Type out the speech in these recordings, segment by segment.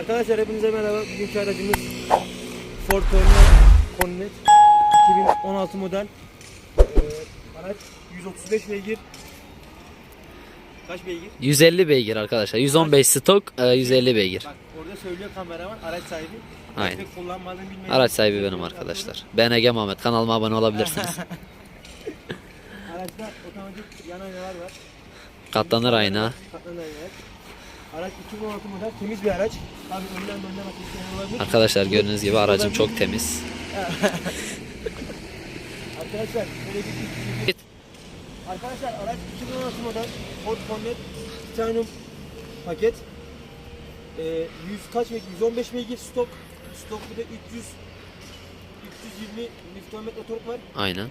Arkadaşlar hepinize merhaba. Bugünkü aracımız Ford Tourneo Connect 2016 model. Ee, araç 135 beygir. Kaç beygir? 150 beygir arkadaşlar. 115 stok, e, 150 beygir. Bak orada söylüyor kameraman araç sahibi. Aynen. Araç sahibi benim arkadaşlar. BNG Muhammed. Kanalıma abone olabilirsiniz. Araçta otomatik yan aynalar var. Katlanır ayna. Katlanan aynalar. Araç 2016 model temiz bir araç. Abi önden önden bakın olabilir. Arkadaşlar gördüğünüz gibi aracım çok temiz. Arkadaşlar şöyle bir Git. Arkadaşlar araç 2016 model Ford Connect Titanium paket. Ee, 100 kaç beygir? 115 beygir stok. Stok bir de 300 320 Nm tork var. Aynen.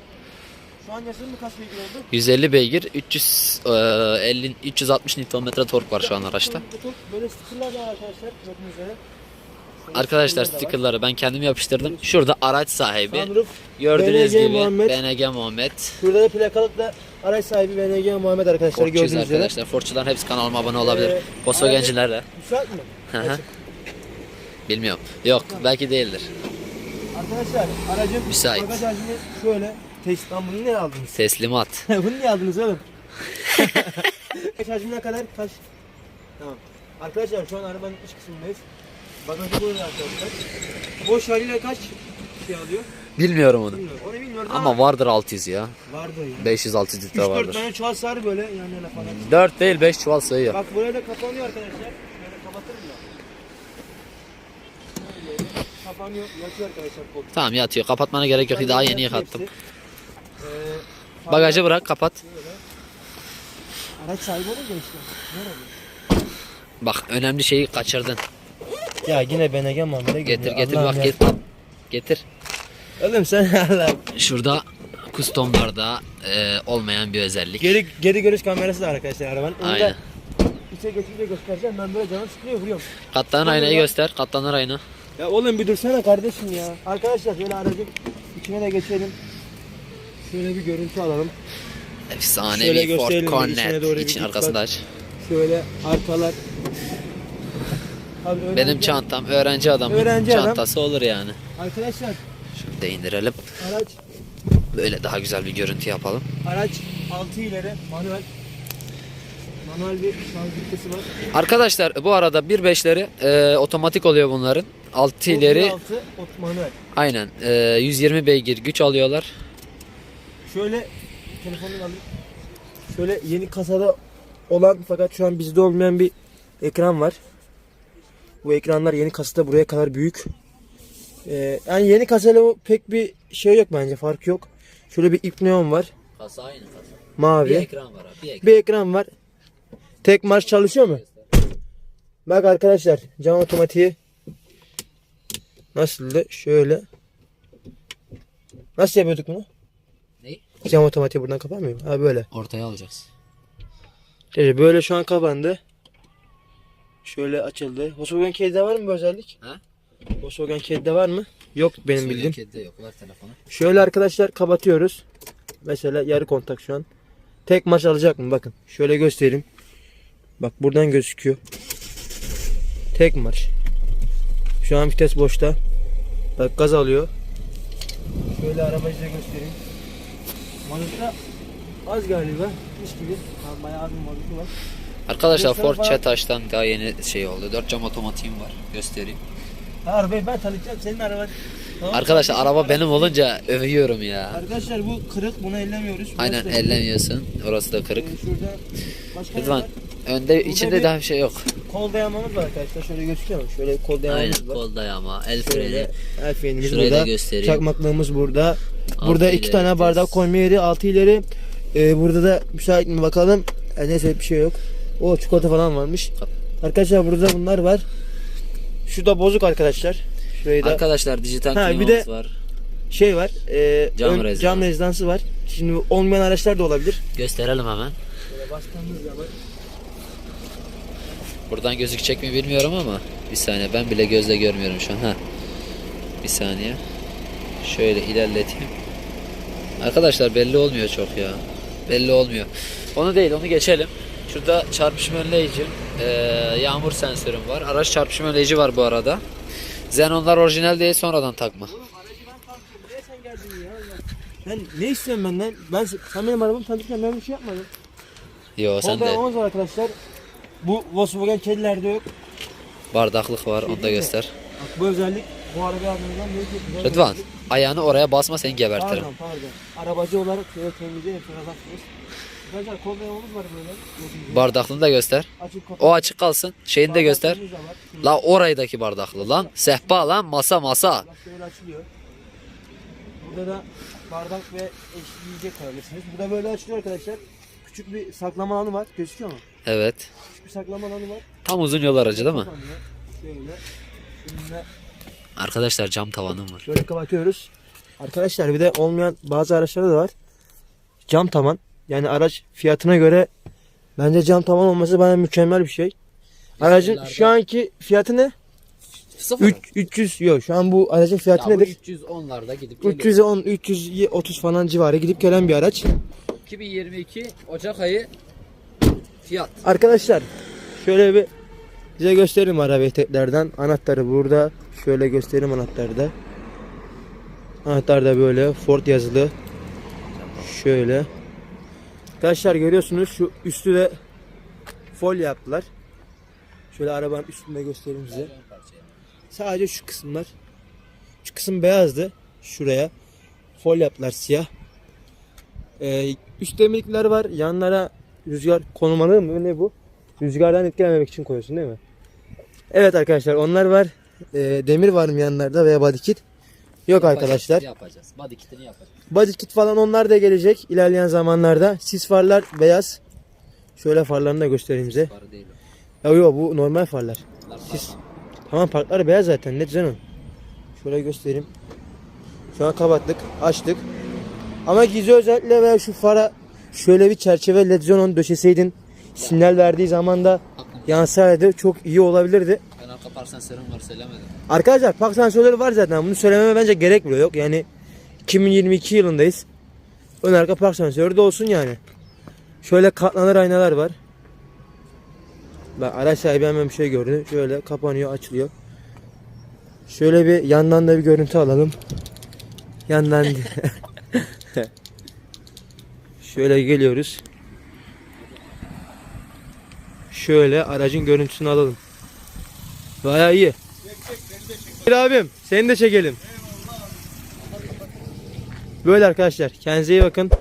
Şu an yazılım mı kaç beygir oldu? 150 beygir, 350 360 Nm tork var şu an araçta. Böyle stickerlar da var arkadaşlar gördüğünüz üzere. Arkadaşlar da stickerları ben kendim yapıştırdım. Şurada araç sahibi. Sunroof. Gördüğünüz BNG gibi Muhammed. BNG Muhammed. Şurada da plakalıkla araç sahibi BNG Muhammed arkadaşlar Fordçuyuz gördüğünüz üzere. arkadaşlar. Fordçuların hepsi kanalıma abone olabilir. Ee, Volkswagen'ciler de. Müsait mi? Hı. Bilmiyorum. Yok belki değildir. Arkadaşlar aracın Müsait. bagaj hacmi şöyle. Test lan bunu niye aldınız? Teslimat. bunu niye aldınız oğlum? bagaj hacmi ne kadar? Kaç? Tamam. Arkadaşlar şu an arabanın iç kısmındayız. Bagajı böyle arkadaşlar. Boş haliyle kaç şey alıyor? Bilmiyorum onu. Bilmiyorum. Onu bilmiyorum ama, Ama vardır 600 ya. vardır ya. 500-600 litre 3-4 vardır. tane çuval sarı böyle yan yana falan. 4 değil 5 çuval sığıyor. Bak buraya da kapanıyor arkadaşlar. Şöyle kapatırım ya. Kapanıyor, yatıyor arkadaşlar koltuk. Tamam yatıyor. Kapatmana gerek yok. Daha yeni yıkattım. Hepsi. Bagajı bırak kapat. Araç sahibi olunca işte. Bak önemli şeyi kaçırdın. Ya yine BNG Muhammed'e Getir getir bak getir. Getir. Oğlum sen Allah. Şurada kustomlarda e, olmayan bir özellik. Geri, geri görüş kamerası da arkadaşlar arabanın. Onu da Aynen. içe geçince göstereceğim. Ben böyle canım sıkılıyor vuruyorum. Katlanır aynayı göster. Katlanır ayna. Ya oğlum bir dursana kardeşim ya. Arkadaşlar şöyle aracın içine de geçelim. Şöyle bir görüntü alalım. Efsane Şöyle bir Ford gösterelim, içine Cornet. doğru bir İçin git arkasını da bak. aç. Şöyle arkalar. Abi öğrenci- Benim çantam öğrenci adamın Öğrenci adam. çantası olur yani. Arkadaşlar Şunu da indirelim. araç Böyle daha güzel bir görüntü yapalım. araç 6 ileri manuel manuel bir şarj ünitesi var. Arkadaşlar bu arada 1.5'leri e, otomatik oluyor bunların. 6 ileri 6 manuel. aynen e, 120 beygir güç alıyorlar. Şöyle telefonunu alayım. Şöyle yeni kasada olan fakat şu an bizde olmayan bir ekran var. Bu ekranlar yeni kasada buraya kadar büyük. Ee, yani yeni kasayla pek bir şey yok bence fark yok. Şöyle bir ip neon var. Kasa aynı kasa. Mavi. ekran var abi. Bir ekran. Bir ekran var. Tek marş çalışıyor mu? Bak arkadaşlar cam otomatiği nasıldı? Şöyle. Nasıl yapıyorduk bunu? Neyi? Cam otomatiği buradan kapanmıyor mu? Ha böyle. Ortaya alacağız. İşte böyle şu an kapandı. Şöyle açıldı. Volkswagen Cade'de var mı bu özellik? Ha? Volkswagen Cade'de var mı? Yok benim bildiğim. Kedide yok. Ver telefonu. Şöyle arkadaşlar kapatıyoruz. Mesela yarı kontak şu an. Tek marş alacak mı? Bakın. Şöyle göstereyim. Bak buradan gözüküyor. Tek marş. Şu an vites boşta. Bak gaz alıyor. Şöyle arabayı size göstereyim. Mazota az galiba. Hiç gibi. Bayağı az bir mazotu var. Arkadaşlar Ford. Çetaş'tan daha yeni şey oldu. 4 cam otomatiğim var. Göstereyim. Ha, arabayı ben tanıtacağım. Senin araban. Tamam. Arkadaşlar araba benim olunca övüyorum ya. Arkadaşlar bu kırık. Bunu ellemiyoruz. Burası Aynen da- ellemiyorsun. Orası da kırık. Ee, şurada başka var? önde içinde bir- daha bir şey yok. Kol dayamamız var arkadaşlar. Şöyle gözüküyor mu? Şöyle kol dayamamız Aynen var. kol dayama, el freni. el frenimiz Şurayı da burada. göstereyim. Çakmaklığımız burada. Burada Altı iki tane bardak koyma yeri. Altı ileri. Ee, burada da müsait mi bakalım. E, neyse bir şey yok. O çikolata falan varmış. Arkadaşlar burada bunlar var. Şu da bozuk arkadaşlar. Şurayı da Arkadaşlar dijital Ha, bir de- var. şey var. E, Cam ön- rezidans. cam rezidansı var. Şimdi olmayan araçlar da olabilir. Gösterelim hemen. Buradan gözükecek mi bilmiyorum ama bir saniye ben bile gözle görmüyorum şu an. Ha. Bir saniye. Şöyle ilerleteyim. Arkadaşlar belli olmuyor çok ya. Belli olmuyor. Onu değil onu geçelim. Şurada çarpışma önleyici, yağmur sensörüm var. Araç çarpışma önleyici var bu arada. Xenonlar orijinal değil sonradan takma. Sen ne istiyorsun benden? Ben sen benim arabamı tanıdırken ben bir şey yapmadım. Yo sen de var arkadaşlar. Bu Volkswagen kedilerde yok. bardaklık var onu da göster. Bak bu özellik bir Rıdvan ayağını oraya basma seni gebertirim. Pardon pardon. Arabacı olarak şöyle temizliğe yapacaksınız. Arkadaşlar kol var böyle. Bardaklığını da göster. Açık kapalı. O açık kalsın. Şeyini de göster. Bardaklarımız da var. Şöyle La oraydaki bardaklı lan. Sehpa lan masa masa. Bak böyle açılıyor. Burada da bardak ve eşli yiyecek koyabilirsiniz. Bu da böyle açılıyor arkadaşlar. Küçük bir saklama alanı var. Gözüküyor mu? Evet. Küçük bir saklama alanı var. Tam uzun yol aracı değil mi? Şöyle. Şimdi Arkadaşlar cam tavanım var. Şöyle kapatıyoruz. Arkadaşlar bir de olmayan bazı araçlarda da var. Cam tavan. Yani araç fiyatına göre bence cam tavan olması bana mükemmel bir şey. Aracın şu anki fiyatı ne? Sıfır. 3, 300 yok şu an bu aracın fiyatı nedir? 310'larda gidip 310 330 falan civarı gidip gelen bir araç. 2022 Ocak ayı fiyat. Arkadaşlar şöyle bir size göstereyim arabayı tekrardan. Anahtarı burada. Şöyle göstereyim anahtarı da. Anahtar da böyle Ford yazılı. Şöyle. Arkadaşlar görüyorsunuz şu üstü de folyo yaptılar. Şöyle arabanın üstünde göstereyim size. Sadece şu kısımlar. Şu kısım beyazdı. Şuraya. Folyo yaptılar siyah. Ee, üst demirlikler var. Yanlara rüzgar konumalı mı? Ne bu? Rüzgardan etkilenmemek için koyuyorsun değil mi? Evet arkadaşlar onlar var. Ee, demir var mı yanlarda veya body kit? Yok arkadaşlar. Yapacağız. Body kitini yapacağız. Body kit falan onlar da gelecek ilerleyen zamanlarda. Sis farlar beyaz. Şöyle farlarını da göstereyim size. Var değil Ya yok bu normal farlar. o. Bunlar Sis. Tamam parklar beyaz zaten ne canım. Şöyle göstereyim. Şu an kapattık, açtık. Ama gizli özellikle veya şu fara şöyle bir çerçeve led xenon döşeseydin sinyal verdiği zaman da yansaydı çok iyi olabilirdi. Ben arka park sensörüm var söylemedim. Arkadaşlar park sensörleri var zaten. Bunu söylememe bence gerek bile yok. Yani 2022 yılındayız. Ön arka park sensörü de olsun yani. Şöyle katlanır aynalar var. Bak araç sahibi hemen bir şey gördü. Şöyle kapanıyor, açılıyor. Şöyle bir yandan da bir görüntü alalım. Yandan Şöyle geliyoruz. Şöyle aracın görüntüsünü alalım. Bayağı iyi. Bir abim seni de çekelim. Böyle arkadaşlar kendinize iyi bakın.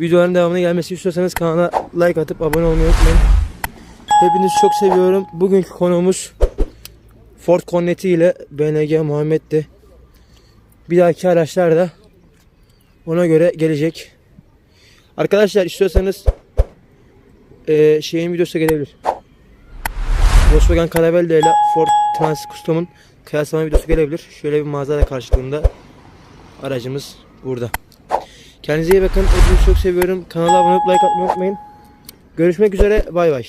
Videoların devamına gelmesi istiyorsanız kanala like atıp abone olmayı unutmayın. Hepinizi çok seviyorum. Bugünkü konuğumuz Ford Cornet'i ile BNG Muhammed'di. Bir dahaki araçlar da ona göre gelecek. Arkadaşlar istiyorsanız eee şeyin videosu gelebilir. Volkswagen Caravelle ile Ford Transit Custom'un kıyaslama videosu gelebilir. Şöyle bir manzara karşılığında aracımız burada. Kendinize iyi bakın. Hepinizi çok seviyorum. Kanala abone olup like atmayı unutmayın. Görüşmek üzere. Bay bay.